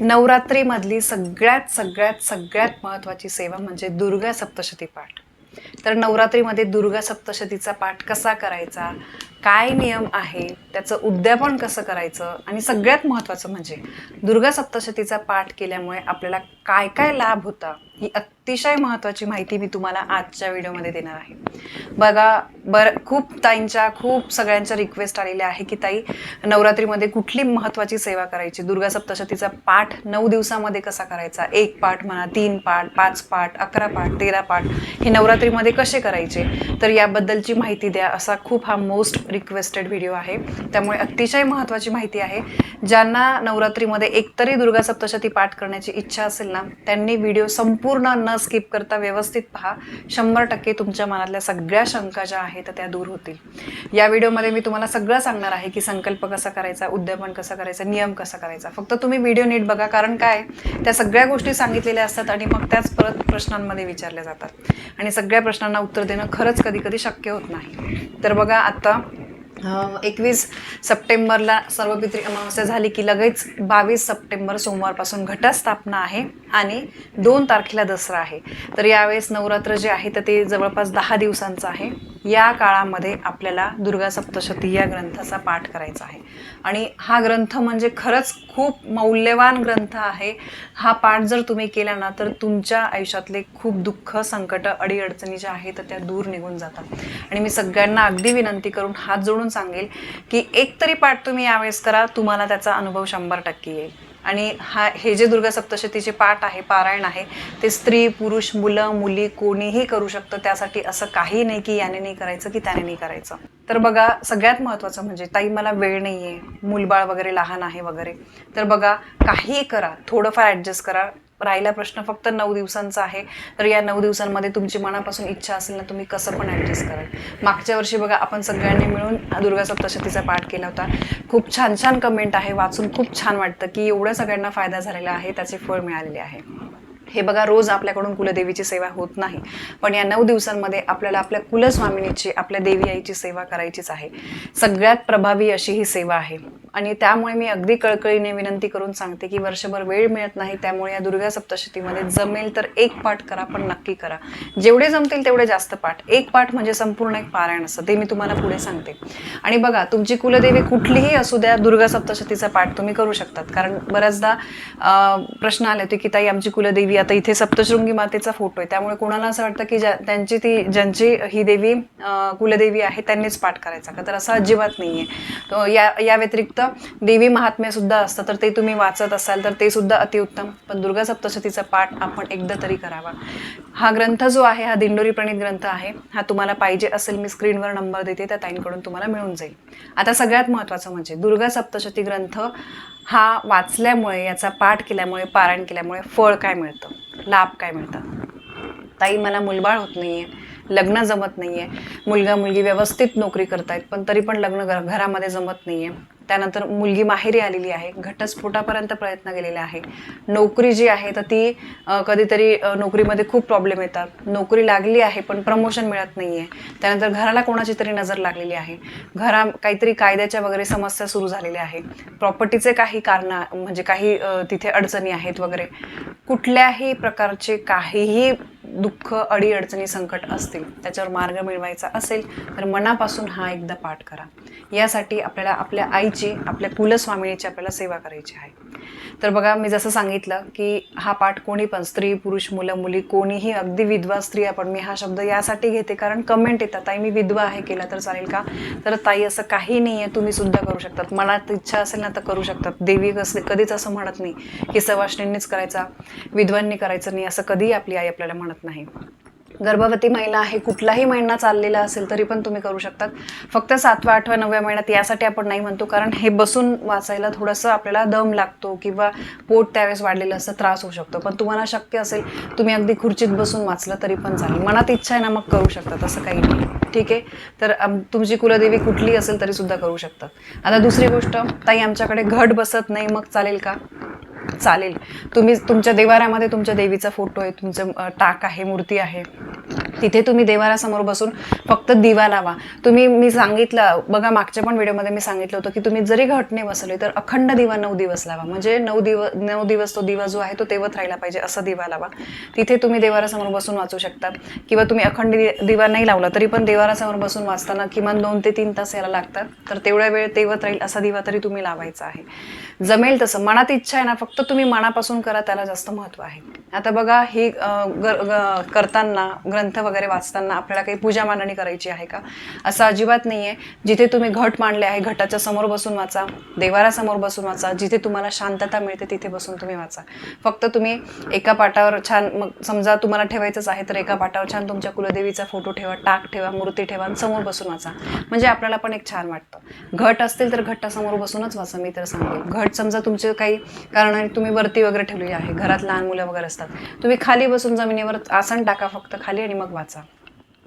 नवरात्रीमधली सगळ्यात सगळ्यात सगळ्यात महत्त्वाची सेवा म्हणजे दुर्गा सप्तशती पाठ. तर नवरात्रीमध्ये दुर्गा सप्तशतीचा पाठ कसा करायचा? काय नियम आहे? त्याचं उद्यापन कसं करायचं? आणि सगळ्यात महत्त्वाचं म्हणजे दुर्गा सप्तशतीचा पाठ केल्यामुळे आपल्याला काय काय लाभ होता? ही अतिशय महत्त्वाची माहिती मी तुम्हाला आजच्या व्हिडिओमध्ये देणार आहे. बघा बर खूप ताईंच्या खूप सगळ्यांच्या रिक्वेस्ट आलेल्या आहे की ताई नवरात्रीमध्ये कुठली महत्त्वाची सेवा करायची? दुर्गा सप्तशतीचा पाठ नऊ दिवसामध्ये कसा करायचा? एक पाठ म्हणा तीन पाठ पाच पाठ अकरा पाठ तेरा पाठ हे नवरात्रीमध्ये कसे करायचे? तर याबद्दलची माहिती द्या असा खूप हा मोस्ट रिक्वेस्टेड व्हिडिओ आहे. त्यामुळे अतिशय महत्त्वाची माहिती आहे. ज्यांना नवरात्रीमध्ये एकतरी दुर्गा सप्तशती पाठ करण्याची इच्छा असेल ना त्यांनी व्हिडिओ संपूर्ण पूर्ण न स्किप करता व्यवस्थित पहा. शंभर टक्के तुमच्या मनातल्या सगळ्या शंका ज्या आहेत त्या दूर होतील. या व्हिडिओमध्ये मी तुम्हाला सगळं सांगणार आहे की संकल्प कसा करायचा उद्यापन कसं करायचं नियम कसा करायचा. फक्त तुम्ही व्हिडिओ नीट बघा कारण काय? त्या सगळ्या गोष्टी सांगितलेल्या असतात आणि मग त्याच परत प्रश्नांमध्ये विचारल्या जातात. आणि सगळ्या प्रश्नांना उत्तर देणं खरंच कधी कधी शक्य होत नाही. तर बघा आता एकवीस सप्टेंबरला सर्वपित्री अमावस्या झाली की लगेच बावीस सप्टेंबर सोमवारपासून घटस्थापना आहे आणि दोन तारखेला दसरा आहे. तर यावेळेस नवरात्र जे आहे तर ते जवळपास दहा दिवसांचं आहे. या काळामध्ये आपल्याला दुर्गा सप्तशती या ग्रंथाचा पाठ करायचा आहे. आणि हा ग्रंथ म्हणजे खरंच खूप मौल्यवान ग्रंथ आहे. हा पाठ जर तुम्ही केला ना तर तुमच्या आयुष्यातले खूप दुःख संकट अडीअडचणी ज्या आहेत तर त्या दूर निघून जातात. आणि मी सगळ्यांना अगदी विनंती करून हात जोडून सांगेल की एक तरी पाठ तुम्ही यावेळेस करा तुम्हाला त्याचा अनुभव शंभर टक्के येईल. आणि हा हे जे दुर्गा सप्तशतीचे पाठ आहे पारायण आहे ते स्त्री पुरुष मुलं मुली कोणीही करू शकतं. त्यासाठी असं काही नाही की याने नाही करायचं की त्याने नाही करायचं. तर बघा सगळ्यात महत्त्वाचं म्हणजे ताई मला वेळ नाही आहे मूलबाळ वगैरे लहान आहे वगैरे. तर बघा काहीही करा थोडंफार ॲडजस्ट करा. राहिला प्रश्न फक्त नऊ दिवसांचा आहे. तर या नऊ दिवसांमध्ये तुमची मनापासून इच्छा असेल ना तुम्ही कसं पण ॲडजस्ट कराल. मागच्या वर्षी बघा आपण सगळ्यांनी मिळून दुर्गा सप्तशतीचा पाठ केला होता. खूप छान छान कमेंट आहे. वाचून खूप छान वाटतं की एवढ्या सगळ्यांना फायदा झालेला आहे त्याचे फळ मिळालेले आहे. हे बघा रोज आपल्याकडून कुलदेवीची सेवा होत नाही. पण या नऊ दिवसांमध्ये आपल्याला आपल्या कुलस्वामिनीची आपल्या देवी आईची सेवा करायचीच आहे. सगळ्यात प्रभावी अशी ही सेवा आहे. आणि त्यामुळे मी अगदी कळकळीने विनंती करून सांगते की वर्षभर वेळ मिळत नाही त्यामुळे या दुर्गा सप्तशतीमध्ये जमेल तर एक पाठ करा पण नक्की करा. जेवढे जमतील तेवढे जास्त पाठ. एक पाठ म्हणजे संपूर्ण एक पारायण असतं ते मी तुम्हाला पुढे सांगते. आणि बघा तुमची कुलदेवी कुठलीही असू द्या दुर्गा सप्तशतीचा पाठ तुम्ही करू शकतात. कारण बऱ्याचदा प्रश्न आले होते की ताई आमची कुलदेवी आता इथे सप्तशृंगी मातेचा फोटो आहे. त्यामुळे कोणाला असं वाटतं की ज्या त्यांची ती ज्यांची ही देवी कुलदेवी आहे त्यांनीच पाठ करायचा का? तर असं अजिबात नाही आहे या या व्यतिरिक्त देवी महात्म्य सुद्धा असतं तर ते तुम्ही वाचत असाल तर ते सुद्धा अतिउत्तम. पण दुर्गा सप्तशतीचा पाठ आपण एकदा तरी करावा. हा ग्रंथ जो आहे हा दिंडोरी प्रणित ग्रंथ आहे हा तुम्हाला पाहिजे असेल मी स्क्रीनवर नंबर देते त्या ताईंकडून तुम्हाला मिळून जाईल. आता सगळ्यात महत्त्वाचं म्हणजे दुर्गा सप्तशती ग्रंथ हा वाचल्यामुळे याचा पाठ केल्यामुळे पारायण केल्यामुळे फळ काय मिळतं? लाभ काय मिळतात? ताई मला मुलबाळ होत नाहीये लग्न जमत नाहीये. मुलगा मुलगी व्यवस्थित नोकरी करतायत पण तरी पण लग्न घर घरामध्ये जमत नाहीये. त्यानंतर मुलगी माहेरी आलेली आहे. घटस्फोटापर्यंत प्रयत्न केलेला आहे. नोकरी जी आहे तर ती कधीतरी नोकरीमध्ये खूप प्रॉब्लेम येतात. नोकरी लागली आहे पण प्रमोशन मिळत नाही आहे त्यानंतर घराला कोणाची तरी नजर लागलेली आहे. घरा काहीतरी कायद्याच्या वगैरे समस्या सुरू झालेल्या आहे प्रॉपर्टीचे काही कारणं म्हणजे काही तिथे अडचणी आहेत वगैरे. कुठल्याही प्रकारचे काहीही दुःख अडीअडचणी संकट असतील त्याच्यावर मार्ग मिळवायचा असेल तर मनापासून हा एकदा पाठ करा. यासाठी आपल्याला आपल्या आईची आपल्या कुलस्वामिनीची आपल्याला सेवा करायची आहे. तर बघा मी जसं सांगितलं की हा पाठ कोणी पण स्त्री पुरुष मुलं मुली कोणीही अगदी विधवा स्त्री आपण मी हा शब्द यासाठी घेते कारण कमेंट येतात ताई मी विधवा आहे केला तर चालेल का? तर ताई असं काही नाही आहे तुम्ही सुद्धा करू शकतात. मनात इच्छा असेल ना तर करू शकतात. देवी कसं कधीच असं म्हणत नाही की सवाष्णींनीच करायचा विधवांनी करायचं नाही असं कधीही आपली आई आपल्याला म्हणत नाही. गर्भवती महिला आहे कुठलाही महिना चाललेला असेल तरी पण तुम्ही करू शकतात. फक्त सातव्या आठव्या नवव्या महिन्यात यासाठी आपण नाही म्हणतो कारण हे बसून वाचायला थोडंसं आपल्याला दम लागतो किंवा पोट त्यावेळेस वाढलेलं असं त्रास होऊ शकतो. पण तुम्हाला शक्य असेल तुम्ही अगदी खुर्चीत बसून वाचलं तरी पण चालेल. मनात इच्छा आहे ना मग करू शकतात असं काही नाही. ठीक आहे? तर तुमची कुलदेवी कुठली असेल तरी सुद्धा करू शकतात. आता दुसरी गोष्ट ताई आमच्याकडे घट बसत नाही मग चालेल का? चालेल. तुम्ही तुमच्या देवाऱ्यामध्ये तुमच्या देवीचा फोटो आहे तुमचं टाक आहे मूर्ती आहे. तिथे तुम्ही देवारासमोर बसून फक्त दिवा लावा. तुम्ही मी सांगितलं बघा मागच्या पण व्हिडिओमध्ये मी सांगितलं होतं की तुम्ही जरी घटने बसले तर अखंड दिवा नऊ दिवस लावा. म्हणजे नऊ दिवस नऊ दिवस तो दिवा जो आहे तो तेवत राहिला पाहिजे असा दिवा लावा. तिथे तुम्ही देवारासमोर बसून वाचू शकता किंवा तुम्ही अखंड दिवा नाही लावला तरी पण देवारासमोर बसून वाचताना किमान दोन ते तीन तास याला लागतात. तर तेवढ्या वेळ तेवत राहील असा दिवा तरी तुम्ही लावायचा आहे. जमेल तसं. मनात इच्छा आहे ना फक्त तुम्ही मनापासून करा त्याला जास्त महत्त्व आहे. आता बघा ही ग- करताना ग्रंथ वगैरे वाचताना आपल्याला काही पूजा मांडणी करायची आहे का? असं अजिबात नाही आहे जिथे तुम्ही घट मांडले आहे घटाच्या समोर बसून वाचा देवारासमोर बसून वाचा जिथे तुम्हाला शांतता मिळते तिथे बसून तुम्ही वाचा. फक्त तुम्ही एका पाटावर छान मग समजा तुम्हाला ठेवायचंच आहे तर एका पाटावर छान तुमच्या कुलदेवीचा फोटो ठेवा टाक ठेवा मूर्ती ठेवा आणि समोर बसून वाचा. म्हणजे आपल्याला पण एक छान वाटतं. घट असतील तर घटासमोर बसूनच वाचा मी तर सांगेन. घट समजा तुमचे काही कारण तुम्ही वरती वगैरे ठेवली आहे घरात लहान मुलं वगैरे असतात. तुम्ही खाली बसून जमिनीवर आसन टाका फक्त खाली आणि मग वाचा.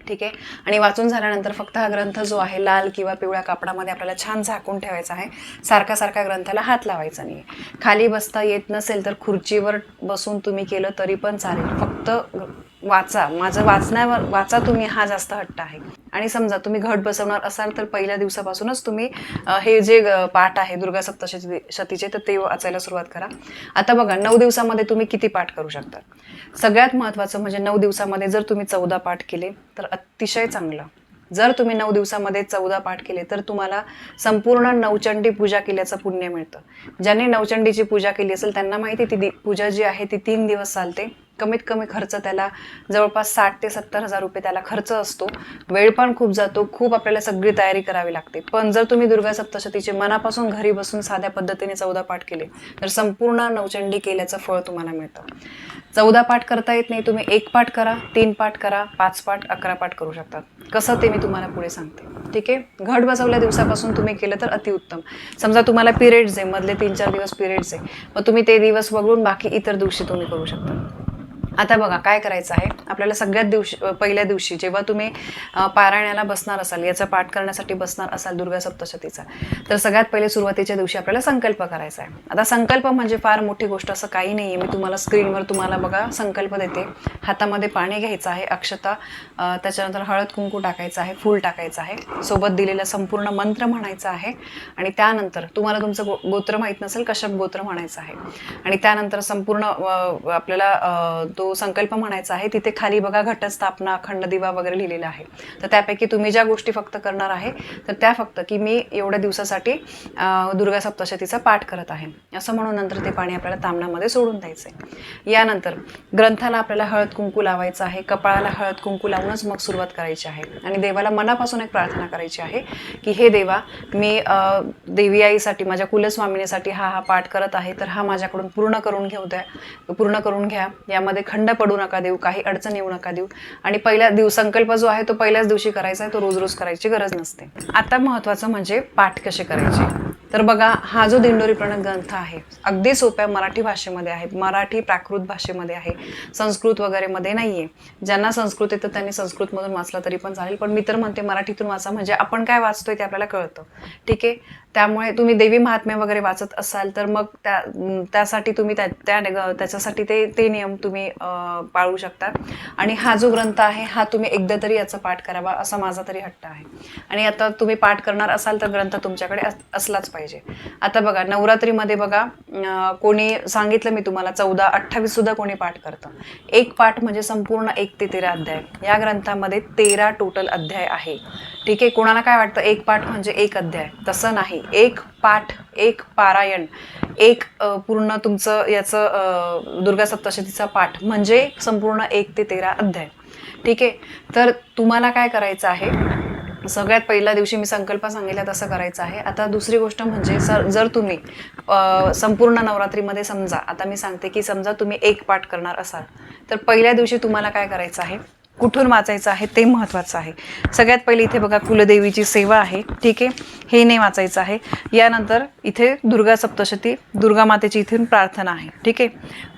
ठीक आहे? आणि वाचून झाल्यानंतर फक्त हा ग्रंथ जो आहे लाल किंवा पिवळ्या कापडामध्ये आपल्याला छान झाकून ठेवायचा आहे. सारखा सारखा ग्रंथाला हात लावायचा नाही खाली बसता येत नसेल तर खुर्चीवर बसून तुम्ही केलं तरी पण चालेल. फक्त वाचा. माझं वाचण्यावर वाचा तुम्ही हा जास्त हट्ट आहे. आणि समजा तुम्ही घट बसवणार असाल तर पहिल्या दिवसापासूनच तुम्ही हे जे पाठ आहे दुर्गा सप्तशती शतीचे तर ते वाचायला सुरुवात करा. आता बघा नऊ दिवसामध्ये तुम्ही किती पाठ करू शकता? सगळ्यात महत्त्वाचं म्हणजे नऊ दिवसामध्ये जर तुम्ही चौदा पाठ केले तर अतिशय चांगलं. जर तुम्ही नऊ दिवसामध्ये चौदा पाठ केले तर तुम्हाला संपूर्ण नवचंडी पूजा केल्याचं पुण्य मिळतं. ज्यांनी नवचंडीची पूजा केली असेल त्यांना माहिती ती पूजा जी आहे ती तीन दिवस चालते. कमीत कमी खर्च त्याला जवळपास साठ ते सत्तर हजार रुपये त्याला खर्च असतो. वेळ पण खूप जातो. खूप आपल्याला सगळी तयारी करावी लागते. पण जर तुम्ही दुर्गा सप्तशतीचे मनापासून घरी बसून साध्या पद्धतीने चौदा पाठ केले तर संपूर्ण नवचंडी केल्याचं फळ तुम्हाला मिळतं. चौदा पाठ करता येत नाही. तुम्ही एक पाठ करा तीन पाठ करा पाच पाठ अकरा पाठ करू शकतात. कसं ते मी तुम्हाला पुढे सांगते. ठीक आहे? घट बसवल्या दिवसापासून तुम्ही केलं तर अतिउत्तम. समजा तुम्हाला पिरियड्स आहे. मधले तीन चार दिवस पिरियड्स आहे. मग तुम्ही ते दिवस वगळून बाकी इतर दिवशी तुम्ही करू शकता. आता बघा काय करायचं आहे? आपल्याला सगळ्यात दिवशी पहिल्या दिवशी जेव्हा तुम्ही पारायणाला बसणार असाल याचा पाठ करण्यासाठी बसणार असाल दुर्गा सप्तशतीचा तर सगळ्यात पहिले सुरुवातीच्या दिवशी आपल्याला संकल्प करायचा आहे. आता संकल्प म्हणजे फार मोठी गोष्ट असं काही नाही आहे मी तुम्हाला स्क्रीनवर तुम्हाला बघा संकल्प देते. हातामध्ये पाणी घ्यायचं आहे अक्षता त्याच्यानंतर हळद कुंकू टाकायचं आहे फूल टाकायचं आहे. सोबत दिलेला संपूर्ण मंत्र म्हणायचा आहे. आणि त्यानंतर तुम्हाला तुमचं गो गोत्र माहीत नसेल कशा गोत्र म्हणायचं आहे. आणि त्यानंतर संपूर्ण आपल्याला तो तो संकल्प म्हणायचा आहे तिथे खाली बघा घटस्थापना अखंड दिवा वगैरे लिहिलेला आहे. तर त्यापैकी तुम्ही ज्या गोष्टी फक्त करणार आहे तर त्या फक्त की मी एवढ्या दिवसासाठी दुर्गा सप्तशतीचा पाठ करत आहे. असं म्हणून नंतर ते पाणी आपल्याला तामणामध्ये सोडून द्यायचं आहे यानंतर ग्रंथाला आपल्याला हळद कुंकू लावायचं आहे कपाळाला हळद कुंकू लावूनच मग सुरुवात करायची आहे. आणि देवाला मनापासून एक प्रार्थना करायची आहे की हे देवा मी देवी आईसाठी माझ्या कुलस्वामिनीसाठी हा हा पाठ करत आहे तर हा माझ्याकडून पूर्ण करून घेऊ द्या पूर्ण करून घ्या. यामध्ये खंड पडू नका देऊ काही अडचण येऊ नका देऊ. आणि पहिला दिव संकल्प जो आहे तो पहिल्याच दिवशी करायचा आहे तो रोज रोज करायची गरज नसते. आता महत्त्वाचं म्हणजे पाठ कसे करायचे? तर बघा हा जो दिंडोरी प्रणत ग्रंथ आहे अगदी सोप्या मराठी भाषेमध्ये आहे मराठी प्राकृत भाषेमध्ये आहे संस्कृत वगैरेमध्ये नाही आहे ज्यांना संस्कृत येतं त्यांनी संस्कृतमधून वाचला तरी पण चालेल. पण मी तर म्हणते मराठीतून वाचा. म्हणजे आपण काय वाचतोय ते आपल्याला कळतं. ठीक आहे? त्यामुळे तुम्ही देवी महात्म्य वगैरे वाचत असाल तर मग त्या त्यासाठी तुम्ही त्या त्या त्याच्यासाठी ते ते नियम तुम्ही पाळू शकता. आणि हा जो ग्रंथ आहे हा तुम्ही एकदा तरी याचा पाठ करावा असा माझा तरी हट्ट आहे. आणि आता तुम्ही पाठ करणार असाल तर ग्रंथ तुमच्याकडे अस- असलाच पाहिजे. आता बघा नवरात्रीमध्ये बघा कोणी सांगितलं मी तुम्हाला चौदा अठ्ठावीस सुद्धा कोणी पाठ करतं. एक पाठ म्हणजे संपूर्ण एक ते तेरा अध्याय. या ग्रंथामध्ये तेरा टोटल अध्याय आहे. ठीक आहे? कोणाला काय वाटतं? एक पाठ म्हणजे एक अध्याय. तसं नाही. एक पाठ एक पारायण एक पूर्ण तुमचं याचं दुर्गा सप्तशतीचा पाठ म्हणजे संपूर्ण एक ते तेरा अध्याय. ठीक आहे? तर तुम्हाला काय करायचं आहे? सगळ्यात पहिल्या दिवशी मी संकल्प सांगितला तसं करायचं आहे. आता दुसरी गोष्ट म्हणजे सर जर तुम्ही संपूर्ण नवरात्रीमध्ये समजा आता मी सांगते की समजा तुम्ही एक पाठ करणार असाल तर पहिल्या दिवशी तुम्हाला काय करायचं आहे? कुठून वाचायचं आहे ते महत्त्वाचं आहे. सगळ्यात पहिले इथे बघा कुलदेवीची सेवा आहे. ठीक आहे? हे नाही वाचायचं आहे. यानंतर इथे दुर्गा सप्तशती दुर्गा मातेची इथून प्रार्थना आहे. ठीक आहे?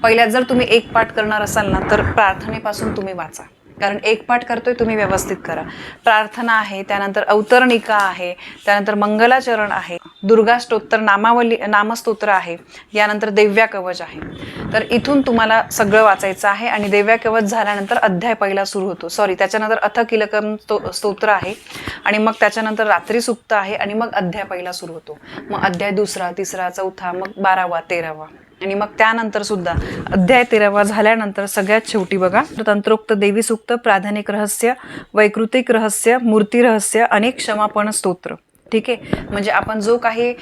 पहिल्या जर तुम्ही एक पाठ करणार असाल ना तर प्रार्थनेपासून तुम्ही वाचा. कारण एक पाठ करतोय तुम्ही व्यवस्थित करा. प्रार्थना आहे त्यानंतर अवतरणिका आहे त्यानंतर मंगलाचरण आहे दुर्गा स्तोत्र नामावली नामस्तोत्र आहे यानंतर देव्या कवच आहे. तर इथून तुम्हाला सगळं वाचायचं आहे आणि देव्या कवच झाल्यानंतर अध्याय पहिला सुरू होतो. सॉरी त्याच्यानंतर अथकिलकम स्तो स्तोत्र आहे आणि मग त्याच्यानंतर रात्री सुप्त आहे आणि मग अध्याय पहिला सुरू होतो. मग अध्याय दुसरा तिसरा चौथा मग बारावा तेरावा. आणि मग त्यानंतर सुद्धा अध्याय तेरावा झाल्यानंतर सगळ्यात शेवटी बघा तंत्रोक्त देवी सूक्त प्राधानिक रहस्य वैकृतिक रहस्य मूर्ती रहस्य अनेक क्षमापण स्तोत्र. ठीक आहे? म्हणजे आपण जो काही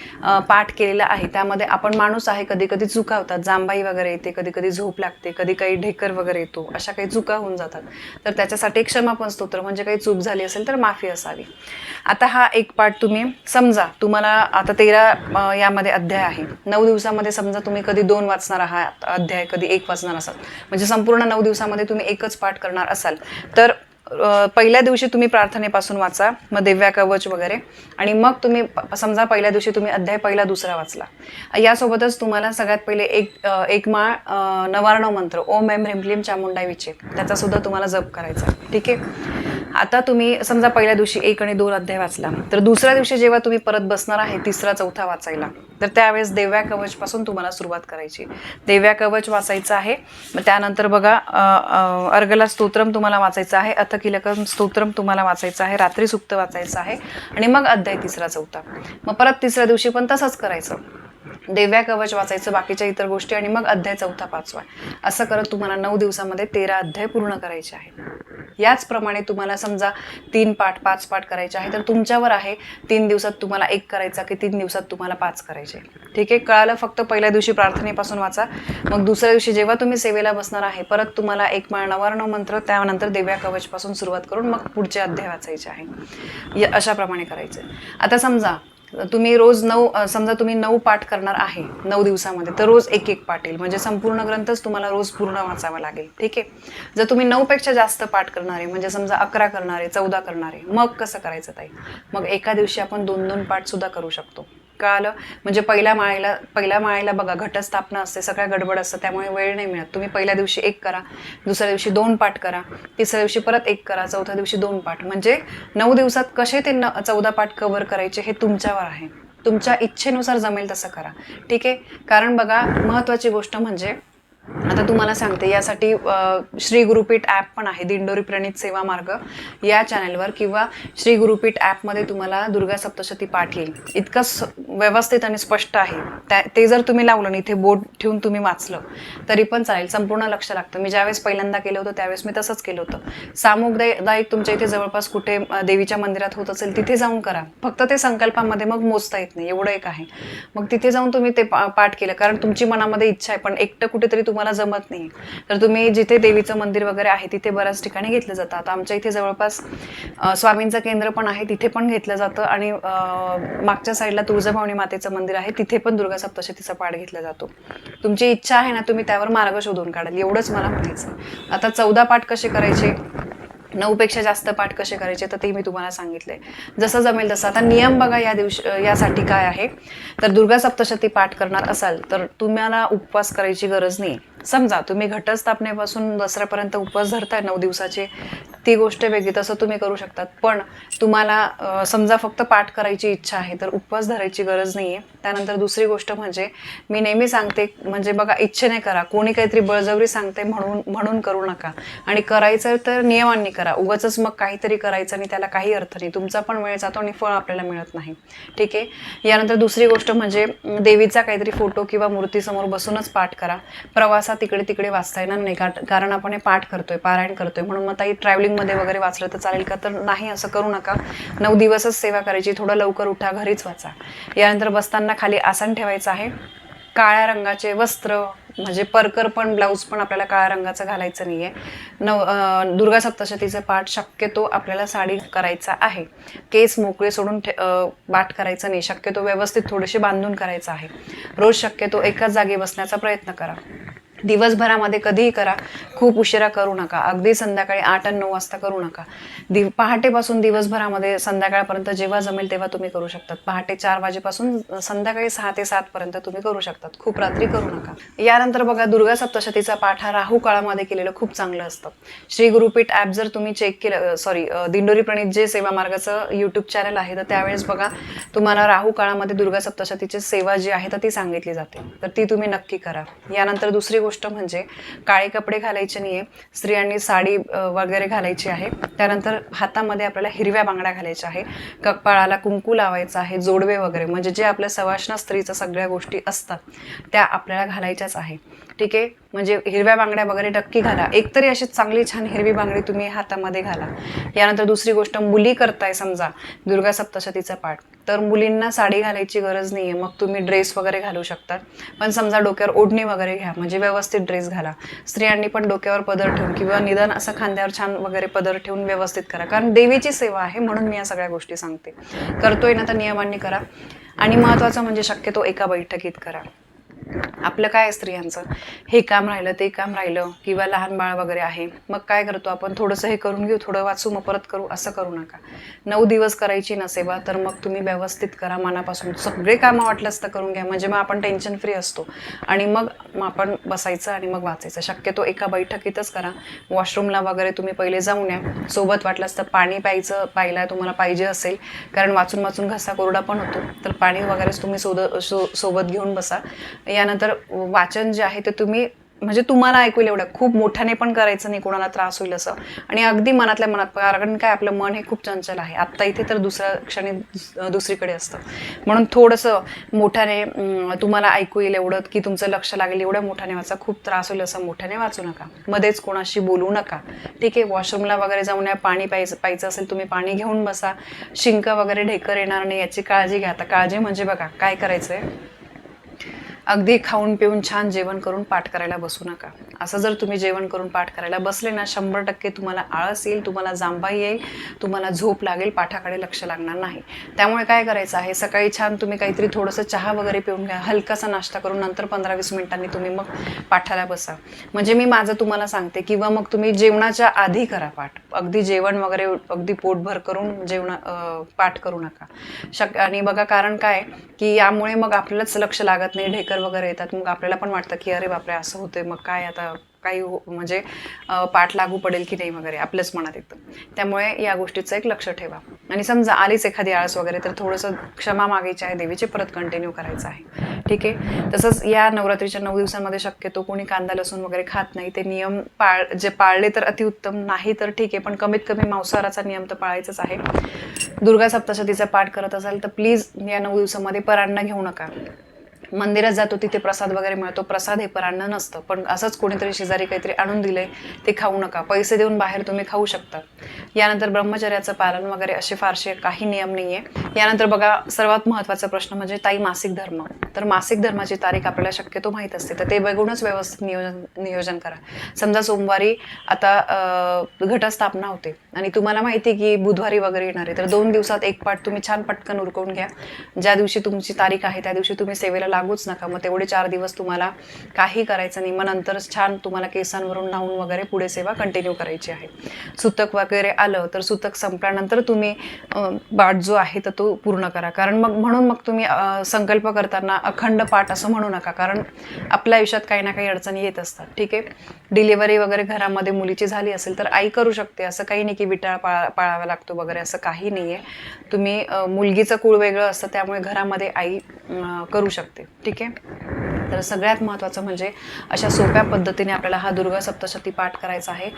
पाठ केलेला आहे त्यामध्ये आपण माणूस आहे कधी कधी चुका होतात. जांबाई वगैरे येते कधी कधी झोप लागते कधी काही ढेकर वगैरे येतो अशा काही चुका होऊन जातात. तर त्याच्यासाठी एक क्षमापण स्तोत्र म्हणजे काही चूक झाली असेल तर माफी असावी. आता हा एक पाठ तुम्ही समजा तुम्हाला आता तेरा यामध्ये अध्याय आहे. नऊ दिवसामध्ये समजा तुम्ही कधी दोन वाचणार आहात अध्याय कधी एक वाचणार असाल. म्हणजे संपूर्ण नऊ दिवसामध्ये तुम्ही एकच पाठ करणार असाल. तर पहिल्या दिवशी तुम्ही प्रार्थनेपासून वाचा मग दिव्या कवच वगैरे. आणि मग तुम्ही समजा पहिल्या दिवशी तुम्ही अध्याय पहिला दुसरा वाचला. यासोबतच तुम्हाला सगळ्यात पहिले एक एक माळ अ, मंत्र ओम एम रिमलिम चामुंडा विचे त्याचा सुद्धा तुम्हाला जप करायचा ठीक आहे? आता तुम्ही समजा पहिल्या दिवशी एक आणि दोन अध्याय वाचला तर दुसऱ्या दिवशी जेव्हा तुम्ही परत बसणार आहे तिसरा चौथा वाचायला तर त्यावेळेस देव्या कवच पासून तुम्हाला सुरुवात करायची. देव्या कवच वाचायचं आहे मग त्यानंतर बघा अर्गला स्तोत्रम तुम्हाला वाचायचं आहे अथकिलकम स्तोत्रम तुम्हाला वाचायचं आहे रात्री सुक्त वाचायचं आहे आणि मग अध्याय तिसरा चौथा. मग परत तिसऱ्या दिवशी पण तसंच करायचं. देव्या कवच वाचायचं बाकीच्या इतर गोष्टी आणि मग अध्याय चौथा पाचवा. असं करत तुम्हाला नऊ दिवसामध्ये तेरा अध्याय पूर्ण करायचे आहे याचप्रमाणे तुम्हाला समजा तीन पाठ पाच पाठ करायचे आहे तर तुमच्यावर आहे तीन दिवसात तुम्हाला एक करायचा की तीन दिवसात तुम्हाला पाच करायचे ठीक आहे? कळालं? फक्त पहिल्या दिवशी प्रार्थनेपासून वाचा. मग दुसऱ्या दिवशी जेव्हा तुम्ही सेवेला बसणार आहे परत तुम्हाला एक माळ नवार्णव मंत्र त्यानंतर देव्या कवचपासून सुरुवात करून मग पुढचे अध्याय वाचायचे आहे. अशाप्रमाणे करायचे. आता समजा तुम्ही रोज नऊ समजा तुम्ही नऊ पाठ करणार आहे नऊ दिवसामध्ये तर रोज एक एक पाठ येईल. म्हणजे संपूर्ण ग्रंथच तुम्हाला रोज पूर्ण वाचावा लागेल ठीक आहे? जर तुम्ही नऊपेक्षा जास्त पाठ करणार आहे म्हणजे समजा अकरा करणारे चौदा करणार आहे मग कसं करायचं ताई? मग एका दिवशी आपण दोन दोन पाठ सुद्धा करू शकतो. कळालं म्हणजे पहिल्या माळेला पहिल्या माळेला बघा घटस्थापना असते सगळ्या गडबड असतं त्यामुळे वेळ नाही मिळत. तुम्ही पहिल्या दिवशी एक करा दुसऱ्या दिवशी दोन पाठ करा तिसऱ्या दिवशी परत एक करा चौथ्या दिवशी दोन पाठ. म्हणजे नऊ दिवसात कसे ते न चौदा पाठ कव्हर करायचे हे तुमच्यावर आहे. तुमच्या इच्छेनुसार जमेल तसं करा. ठीक आहे? कारण बघा महत्त्वाची गोष्ट म्हणजे आता तुम्हाला सांगते यासाठी श्री गुरुपीठ ॲप पण आहे दिंडोरी प्रणित सेवा मार्ग. या चॅनलवर किंवा श्री गुरुपीठ ॲपमध्ये तुम्हाला दुर्गा सप्तशती पाठ येईल. इतकं व्यवस्थित आणि स्पष्ट आहे. त्या ते जर तुम्ही लावलं आणि इथे बोट ठेवून तुम्ही वाचलं तरी पण चालेल. संपूर्ण लक्ष लागतं. मी ज्यावेळेस पहिल्यांदा केलं होतं त्यावेळेस मी तसंच केलं होतं. सामुदायिक तुमच्या इथे जवळपास कुठे देवीच्या मंदिरात होत असेल तिथे जाऊन करा. फक्त ते संकल्पामध्ये मग मोजता येत नाही. एवढं एक आहे. मग तिथे जाऊन तुम्ही ते पा- पाठ केलं. कारण तुमची मनामध्ये इच्छा आहे पण एकटं कुठेतरी तुम्हाला जमत नाही. तर तुम्ही जिथे देवीचं मंदिर वगैरे आहे तिथे बऱ्याच ठिकाणी घेतलं जातं. आता आमच्या इथे जवळपास स्वामींचं केंद्र पण आहे तिथे पण घेतलं जातं. आणि मागच्या साईडला तुळजाभवानी मातेचं मंदिर आहे तिथे पण दुर्गा सप्तशतीचा पाठ घेतला जातो. तुमची इच्छा आहे ना तुम्ही त्यावर मार्ग शोधून काढाल. एवढंच मला म्हणायचं आता चौदा पाठ कसे करायचे? नऊपेक्षा जास्त पाठ कसे करायचे तर ते मी तुम्हाला सांगितले जसं जमेल तसं. आता नियम बघा या दिवशी यासाठी काय आहे? तर दुर्गा सप्तशती पाठ करणार असाल तर तुम्हाला उपवास करायची गरज नाही. समजा तुम्ही घटस्थापनेपासून दसऱ्यापर्यंत उपवास धरताय नऊ दिवसाचे ती गोष्ट वेगळी तसं तुम्ही करू शकतात. पण तुम्हाला समजा फक्त पाठ करायची इच्छा आहे तर उपवास धरायची गरज नाही आहे त्यानंतर दुसरी गोष्ट म्हणजे मी नेहमी सांगते म्हणजे बघा इच्छेने करा. कोणी काहीतरी बळजबरी सांगते म्हणून म्हणून करू नका. आणि करायचं तर नियमांनी करा. करा. उगाच मग काहीतरी करायचं आणि त्याला काही अर्थ नाही. तुमचा पण वेळ जातो आणि फळ आपल्याला मिळत नाही. ठीक आहे? यानंतर दुसरी गोष्ट म्हणजे देवीचा काहीतरी फोटो किंवा मूर्तीसमोर बसूनच पाठ करा. प्रवासात इकडे तिकडे वाचता येणार नाही. का- कारण आपण हे पाठ करतोय पारायण करतोय. म्हणून मग ताई ट्रॅव्हलिंगमध्ये वगैरे वाचलं तर चालेल का? तर नाही असं करू नका. नऊ दिवसच सेवा करायची. थोडं लवकर उठा घरीच वाचा. यानंतर बसताना खाली आसन ठेवायचं आहे. काळ्या रंगाचे वस्त्र म्हणजे परकर पण ब्लाऊज पण आपल्याला काळ्या रंगाचं घालायचं नाहीये. नव दुर्गा सप्तशतीचं पाठ शक्यतो आपल्याला साडी करायचा आहे. केस मोकळे सोडून ठे पाठ करायचं नाही. शक्यतो व्यवस्थित थोडेसे बांधून करायचं आहे. रोज शक्यतो एकाच जागी बसण्याचा प्रयत्न करा. दिवसभरामध्ये कधीही करा. खूप उशिरा करू नका. अगदी संध्याकाळी आठ आणि नऊ वाजता करू नका. दिव पहाटेपासून दिवसभरामध्ये संध्याकाळपर्यंत जेव्हा जमेल तेव्हा तुम्ही करू शकतात. पहाटे चार वाजेपासून संध्याकाळी सहा ते सातपर्यंत तुम्ही करू शकतात. खूप रात्री करू नका. यानंतर बघा दुर्गा सप्तशतीचा पाठ हा राहू काळामध्ये केलेलं खूप चांगलं असतं. श्री गुरुपीठ ॲप जर तुम्ही चेक केलं सॉरी दिंडोरी प्रणित जे सेवा मार्गाचं यूट्यूब चॅनल आहे तर त्यावेळेस बघा तुम्हाला राहू काळामध्ये दुर्गा सप्तशतीची सेवा जी आहे तर ती सांगितली जाते. तर ती तुम्ही नक्की करा. यानंतर दुसरी गोष्ट गोष्ट म्हणजे काळे कपडे घालायचे नाहीये स्त्रियांनी साडी वगैरे घालायची आहे. त्यानंतर हातामध्ये आपल्याला हिरव्या बांगड्या घालायच्या आहे कपाळाला कुंकू लावायचं आहे जोडवे वगैरे म्हणजे जे आपल्या सवाष्ण स्त्रीचं सगळ्या गोष्टी असतात त्या आपल्याला घालायच्याच आहे. ठीक आहे? म्हणजे हिरव्या बांगड्या वगैरे नक्की घाला. एकतरी अशी चांगली छान हिरवी बांगडी तुम्ही हातामध्ये घाला. यानंतर दुसरी गोष्ट मुली करताय समजा दुर्गा सप्तशतीचा पाठ. तर मुलींना साडी घालायची गरज नाही आहे मग तुम्ही ड्रेस वगैरे घालू शकतात पण समजा डोक्यावर ओढणी वगैरे घ्या. म्हणजे व्यवस्थित ड्रेस घाला. स्त्रियांनी पण डोक्यावर पदर ठेवून किंवा निदान असं खांद्यावर छान वगैरे पदर ठेवून व्यवस्थित करा. कारण देवीची सेवा आहे म्हणून मी या सगळ्या गोष्टी सांगते. करतोय ना तर नियमांनी करा. आणि महत्त्वाचं म्हणजे शक्यतो एका बैठकीत करा. आपलं काय आहे स्त्रियांचं? हे काम राहिलं ते काम राहिलं किंवा लहान बाळ वगैरे आहे मग काय करतो आपण? थोडंसं हे करून घेऊ थोडं वाचू मग परत करू असं करू नका. नऊ दिवस करायची नसेबा तर मग तुम्ही व्यवस्थित करा मनापासून. सगळे कामं वाटलंच तर करून घ्या. म्हणजे मग आपण टेन्शन फ्री असतो. आणि मग मग आपण बसायचं आणि मग वाचायचं. शक्यतो एका बैठकीतच करा. वॉशरूमला वगैरे तुम्ही पहिले जाऊन या. सोबत वाटलंच तर पाणी प्यायचं प्यायला तुम्हाला पाहिजे असेल. कारण वाचून वाचून घसा कोरडा पण होतो. तर पाणी वगैरेच तुम्ही सोद सो सोबत घेऊन बसा. यानंतर वाचन जे आहे ते तुम्ही म्हणजे तुम्हाला ऐकू एवढं. खूप मोठ्याने पण करायचं नाही कोणाला त्रास होईल असं. आणि अगदी मनातल्या मनात कारण काय आपलं मन हे खूप चंचल आहे. आत्ता इथे तर दुसऱ्या क्षणी दुसरीकडे असतं. म्हणून थोडंसं मोठ्याने तुम्हाला ऐकू येईल एवढं की तुमचं लक्ष लागेल एवढं मोठ्याने वाचा. खूप त्रास होईल असं मोठ्याने वाचू नका. मध्येच कोणाशी बोलू नका. ठीक आहे वॉशरूमला वगैरे जाऊन या पाणी प्यायचं प्यायचं असेल तुम्ही पाणी घेऊन बसा. शिंक वगैरे ढेकर येणार नाही याची काळजी घ्या. आता काळजी म्हणजे बघा काय करायचं आहे अगदी खाऊन पिऊन छान जेवण करून पाठ करायला बसू नका. असं जर तुम्ही जेवण करून पाठ करायला बसले ना शंभर टक्के तुम्हाला आळस येईल तुम्हाला जांभा येईल तुम्हाला झोप लागेल पाठाकडे लक्ष लागणार नाही. त्यामुळे काय करायचं आहे सकाळी छान तुम्ही काहीतरी थोडंसं चहा वगैरे पिऊन घ्या हलकासा नाश्ता करून नंतर पंधरा वीस मिनिटांनी तुम्ही मग पाठाला बसा. म्हणजे मी माझं तुम्हाला सांगते किंवा मग तुम्ही जेवणाच्या आधी करा पाठ. अगदी जेवण वगैरे अगदी पोटभर करून जेवणा पाठ करू नका. शक आणि बघा कारण काय की यामुळे मग आपल्यालाच लक्ष लागत नाही ढेकर वगैरे येतात मग आपल्याला पण वाटतं की अरे बापरे असं होतंय मग काय आता काही हो, म्हणजे पाठ लागू पडेल की नाही वगैरे आपल्याच मनात येतं. त्यामुळे या गोष्टीचं एक लक्ष ठेवा. आणि समजा आलीच एखादी आळस वगैरे तर थोडंसं क्षमा मागायची आहे देवीची परत कंटिन्यू करायचं आहे. ठीक आहे? तसंच या नवरात्रीच्या नऊ दिवसांमध्ये शक्यतो कोणी कांदा लसूण वगैरे खात नाही ते नियम पाळ जे पाळले तर अतिउत्तम नाही तर ठीक आहे पण कमीत कमी मांसाहाराचा नियम तर पाळायचाच आहे. दुर्गा सप्तशतीचा पाठ करत असाल तर प्लीज या नऊ दिवसामध्ये परांना घेऊ नका. मंदिरात जातो तिथे प्रसाद वगैरे मिळतो. प्रसाद हे परांना नसतं. पण असंच कोणीतरी शेजारी काहीतरी आणून दिलंय ते खाऊ नका. पैसे देऊन बाहेर तुम्ही खाऊ शकता. यानंतर ब्रह्मचर्याचं पालन वगैरे असे फारसे काही नियम नाही आहे यानंतर बघा सर्वात महत्त्वाचा प्रश्न म्हणजे ताई मासिक धर्म. तर मासिक धर्माची तारीख आपल्याला शक्यतो माहीत असते. तर ते बघूनच व्यवस्थित नियोजन नियोजन करा. समजा सोमवारी आता घटस्थापना होते. आणि तुम्हाला माहिती आहे की बुधवारी वगैरे येणार आहे. तर दोन दिवसात एक पाठ तुम्ही छान पटकन उरकवून घ्या. ज्या दिवशी तुमची तारीख आहे त्या दिवशी तुम्ही सेवेला लागूच नका. मग तेवढे चार दिवस तुम्हाला काही करायचं नाही. मग नंतर छान तुम्हाला केसांवरून न्हावून वगैरे पुढे सेवा कंटिन्यू करायची आहे. सुतक वगैरे आलं तर सुतक संपल्यानंतर तुम्ही बाट पाठ जो आहे तर तो पूर्ण करा. कारण मग म्हणून मग तुम्ही संकल्प करताना अखंड पाठ असं म्हणू नका. कारण आपल्या आयुष्यात काही ना काही अडचणी येत असतात. ठीक आहे? डिलिव्हरी वगैरे घरामध्ये मुलीची झाली असेल तर आई करू शकते. असं काही नाही की विटाळ पाळा पाळावा लागतो वगैरे असं काही नाही आहे तुम्ही मुलगीचं कुळ वेगळं असतं त्यामुळे घरामध्ये आई करू शकते. ठीक आहे. तर सगळ्यात महत्त्वाचं म्हणजे अशा सोप्या पद्धतीने आपल्याला हा दुर्गा सप्तशती पाठ करायचा आहे.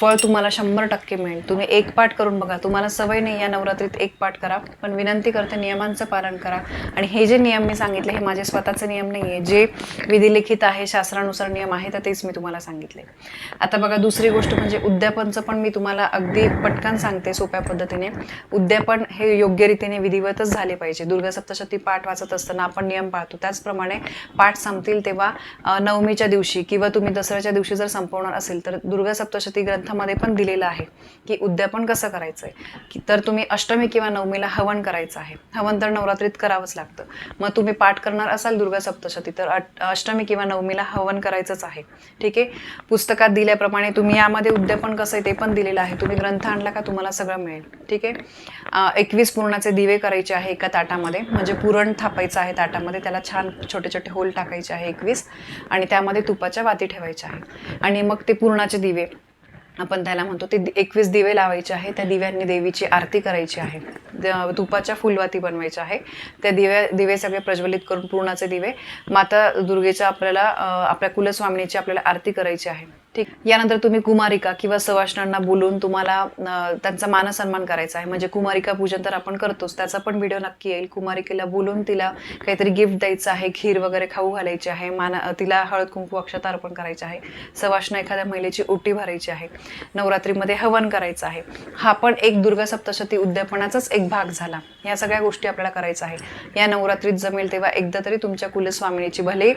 फळ तुम्हाला शंभर टक्के मिळेल. तुम्ही एक पाठ करून बघा. तुम्हाला सवय नाही या नवरात्रीत एक पाठ करा. पण विनंती करते नियमांचं पालन करा. आणि हे जे नियम मी सांगितले हे माझे स्वतःचे नियम नाही आहे. जे विधिलिखित आहे शास्त्रानुसार नियम आहे तर तेच मी तुम्हाला सांगितले. आता बघा दुसरी गोष्ट म्हणजे उद्यापनचं पण मी तुम्हाला अगदी पटकन सांगते सोप्या पद्धतीने. उद्यापन हे योग्य रीतीने विधिवतच झाले पाहिजे. दुर्गा सप्तशती पाठ वाचत असताना आपण नियम पाळतो त्याचप्रमाणे पाठ सांगतील तेव्हा नवमीच्या दिवशी किंवा तुम्ही दसऱ्याच्या दिवशी जर संपवणार असेल तर दुर्गा सप्तशती ग्रंथामध्ये पण दिलेलं आहे की उद्यापन कसं करायचं आहे तर तुम्ही अष्टमी किंवा नवमीला हवन करायचं आहे. हवन तर नवरात्रीत करावंच लागतं. मग तुम्ही पाठ करणार असाल दुर्गा सप्तशती तर अष्टमी किंवा नवमीला हवन करायचंच आहे. ठीक आहे? पुस्तकात दिल्याप्रमाणे तुम्ही यामध्ये उद्यापन कसं आहे ते पण दिलेलं आहे. तुम्ही ग्रंथ आणला का तुम्हाला सगळं मिळेल. ठीक आहे? एकवीस पूर्णाचे दिवे करायचे आहे एका ताटामध्ये. म्हणजे पुरण थापायचं आहे ताटामध्ये. त्याला छान छोटे छोटे होल टाकायचे आहे एकवीस आणि त्यामध्ये तुपाच्या वाती ठेवायच्या आहे. आणि मग ते पुरणाचे दिवे आपण त्याला म्हणतो ते एकवीस दिवे लावायचे आहे त्या दिव्यांनी देवीची आरती करायची आहे. तुपाच्या फुलवाती बनवायच्या आहे. त्या दिवे दिवे सगळे प्रज्वलित करून पूर्णाचे दिवे माता दुर्गेच्या आपल्याला आपल्या कुलस्वामिनीची आपल्याला आरती करायची आहे. ठीक. यानंतर तुम्ही कुमारिका किंवा सवाष्णांना बोलून तुम्हाला त्यांचा मानसन्मान करायचा आहे. म्हणजे कुमारिका पूजन तर आपण करतोच. त्याचा पण व्हिडिओ नक्की येईल. कुमारिकेला बोलून तिला काहीतरी गिफ्ट द्यायचं आहे. खीर वगैरे खाऊ घालायची आहे. माना तिला हळद कुंकू अक्षता अर्पण करायचं आहे. सवाष्ण एखाद्या महिलेची ओटी भरायची आहे. नवरात्रीमध्ये हवन करायचं आहे. हा पण एक दुर्गा सप्तशती उद्यापनाचाच एक भाग झाला. या सगळ्या गोष्टी आपल्याला करायचं आहे. या नवरात्रीत जमेल तेव्हा एकदा तरी तुमच्या कुलस्वामिनीची भले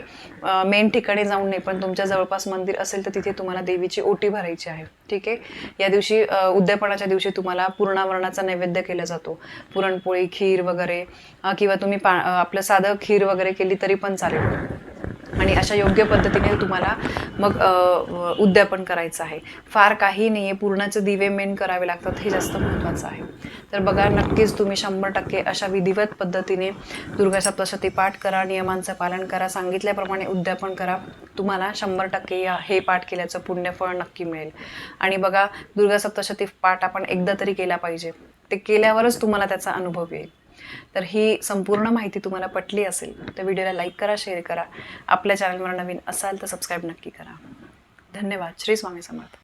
मेन ठिकाणी जाऊन नाही पण तुमच्या जवळपास मंदिर असेल तर तिथे तुम्हाला देवीची ओटी भरायची आहे. ठीक आहे? या दिवशी उद्यापनाच्या दिवशी तुम्हाला पूर्णावरणाचा नैवेद्य केला जातो. पुरणपोळी खीर वगैरे किंवा तुम्ही पा आपलं साधं खीर वगैरे केली तरी पण चालेल. आणि अशा योग्य पद्धतीने तुम्हाला मग उद्यापन करायचं आहे. फार काही नाही आहे पूर्णाचे दिवे मेन करावे लागतात. हे जास्त महत्त्वाचं आहे. तर बघा नक्कीच तुम्ही शंभर टक्के अशा विधिवत पद्धतीने दुर्गा सप्तशती पाठ करा नियमांचं पालन करा सांगितल्याप्रमाणे उद्यापन करा. तुम्हाला शंभर टक्के या हे पाठ केल्याचं पुण्यफळ नक्की मिळेल. आणि बघा दुर्गा सप्तशती पाठ आपण एकदा तरी केला पाहिजे. ते केल्यावरच तुम्हाला त्याचा अनुभव येईल. तर ही संपूर्ण माहिती तुम्हाला पटली असेल तर व्हिडिओला लाईक करा शेअर करा. आपल्या चॅनलवर नवीन असाल तर सबस्क्राईब नक्की करा. धन्यवाद. श्री स्वामी समर्थ.